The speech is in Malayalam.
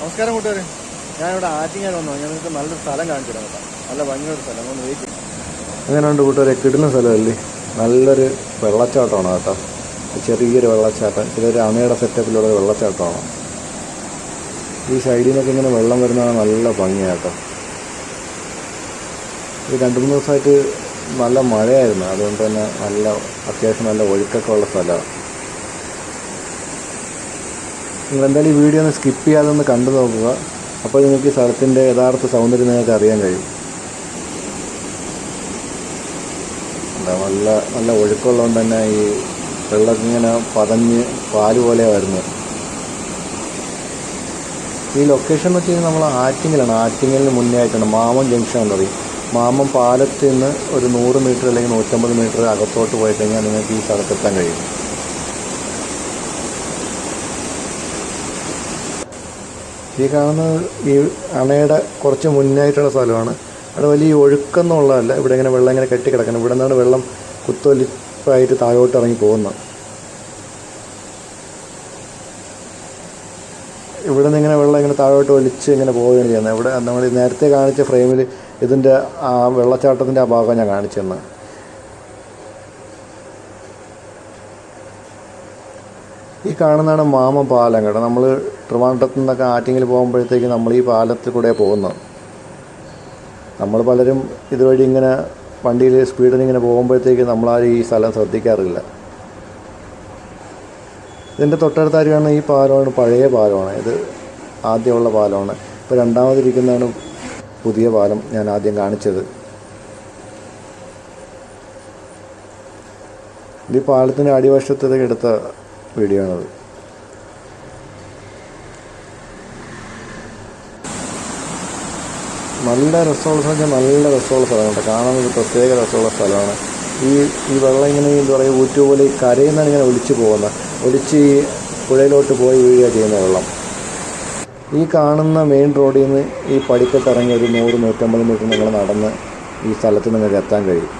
നമസ്കാരം കൂട്ടുകാരെ. ഞാനിവിടെ ആറ്റിങ്ങാൻ വന്നു. ഞാൻ നിങ്ങൾക്ക് നല്ലൊരു സ്ഥലം കാണിച്ചു തരാം കേട്ടോ. നല്ല ഭംഗിയുള്ള സ്ഥലം. ഒന്ന് വെയിറ്റ് അങ്ങനെയുണ്ട് കൂട്ടുകാരെ? കിടുന്ന സ്ഥലമല്ലേ? നല്ലൊരു വെള്ളച്ചാട്ടമാണ് കേട്ടോ. ചെറിയൊരു വെള്ളച്ചാട്ടം. ചെറിയൊരു അണയുടെ സെറ്റപ്പിലുള്ള വെള്ളച്ചാട്ടമാണ്. ഈ സൈഡിൽ നിന്നൊക്കെ ഇങ്ങനെ വെള്ളം വരുന്നത് നല്ല ഭംഗിയാട്ടോ ഈ രണ്ട് മൂന്ന് ദിവസമായിട്ട് നല്ല മഴയായിരുന്നു. അതുകൊണ്ട് തന്നെ നല്ല അത്യാവശ്യം നല്ല ഒഴുക്കൊക്കെ ഉള്ള സ്ഥലമാണ്. നിങ്ങൾ എന്തായാലും ഈ വീഡിയോ ഒന്ന് സ്കിപ്പ് ചെയ്യാതെ ഒന്ന് കണ്ടു നോക്കുക. അപ്പോൾ നിങ്ങൾക്ക് ഈ സ്ഥലത്തിന്റെ യഥാർത്ഥ സൗന്ദര്യം നിങ്ങൾക്ക് അറിയാൻ കഴിയും. നല്ല നല്ല ഒഴുക്കുള്ളതുകൊണ്ട് തന്നെ ഈ വെള്ളം ഇങ്ങനെ പതഞ്ഞ് പാൽ പോലെ വരുന്നത്. ഈ ലൊക്കേഷൻ എന്ന് വെച്ച് കഴിഞ്ഞാൽ നമ്മൾ ആറ്റിങ്ങലാണ്. ആറ്റിങ്ങലിന് മുന്നേ ആയിട്ടാണ് മാമം ജംഗ്ഷൻ എന്ന് പറയും മാമം പാലത്തിൽ നിന്ന് ഒരു നൂറ് മീറ്റർ അല്ലെങ്കിൽ നൂറ്റമ്പത് മീറ്റർ അകത്തോട്ട് പോയി കഴിഞ്ഞാൽ നിങ്ങൾക്ക് ഈ സ്ഥലത്തെത്താൻ കഴിയും. ഈ കാണുന്നത് ഈ അണയുടെ കുറച്ച് മുന്നായിട്ടുള്ള സ്ഥലമാണ്. അവിടെ വലിയ ഒഴുക്കെന്നുള്ളതല്ല ഇവിടെ ഇങ്ങനെ വെള്ളം ഇങ്ങനെ കെട്ടിക്കിടക്കണം ഇവിടെ നിന്നാണ് വെള്ളം കുത്തൊലിപ്പായിട്ട് താഴോട്ട് ഇറങ്ങി പോകുന്നത്. ഇവിടെ നിന്ന് ഇങ്ങനെ വെള്ളം ഇങ്ങനെ താഴോട്ട് ഒലിച്ച് ഇങ്ങനെ പോവുകയാണ് ചെയ്യുന്നത്. ഇവിടെ നമ്മൾ നേരത്തെ കാണിച്ച ഫ്രെയിമിൽ ഇതിന്റെ ആ വെള്ളച്ചാട്ടത്തിന്റെ ആ ഭാഗം ഞാൻ കാണിച്ചു തന്നത്. ഈ കാണുന്നതാണ് മാമ പാലം കേട്ടോ. നമ്മൾ ട്രിവാൻഡ്രത്തു നിന്നൊക്കെ ആറ്റിങ്ങിൽ പോകുമ്പോഴത്തേക്ക് നമ്മൾ ഈ പാലത്തിൽ കൂടെ പോകുന്നത്. നമ്മൾ പലരും ഇതുവഴി ഇങ്ങനെ വണ്ടിയിൽ സ്പീഡിൽ ഇങ്ങനെ പോകുമ്പോഴത്തേക്ക് നമ്മളാരും ഈ സ്ഥലം ശ്രദ്ധിക്കാറില്ല. ഇതിന്റെ തൊട്ടടുത്തായിട്ട് ഈ പാലമാണ് പഴയ പാലമാണ്. ഇത് ആദ്യമുള്ള പാലമാണ്. ഇപ്പോൾ രണ്ടാമതിരിക്കുന്നതാണ് പുതിയ പാലം ഞാൻ ആദ്യം കാണിച്ചത്. ഈ പാലത്തിന്റെ അടിവശത്തേക്ക് എടുത്ത വീഡിയോ ആണത് നല്ല രസമുള്ള സ്ഥലം നല്ല രസമുള്ള സ്ഥലമാണ് കേട്ടോ. കാണാൻ ഒരു പ്രത്യേക രസമുള്ള സ്ഥലമാണ്. ഈ ഈ വെള്ളം ഇങ്ങനെ എന്താ പറയുക ഊറ്റുപോലെ കരയിൽ നിന്നാണ് ഇങ്ങനെ ഒലിച്ച് പോകുന്നത്. ഒലിച്ച് ഈ പുഴയിലോട്ട് പോയി വീഴുക ചെയ്യുന്ന വെള്ളം. ഈ കാണുന്ന മെയിൻ റോഡിൽ നിന്ന് ഈ പടിക്കെട്ടിറങ്ങി ഒരു നൂറ് നൂറ്റമ്പത് മീറ്റർ നിങ്ങൾ നടന്ന് ഈ സ്ഥലത്ത് നിങ്ങൾക്ക് എത്താൻ കഴിയും.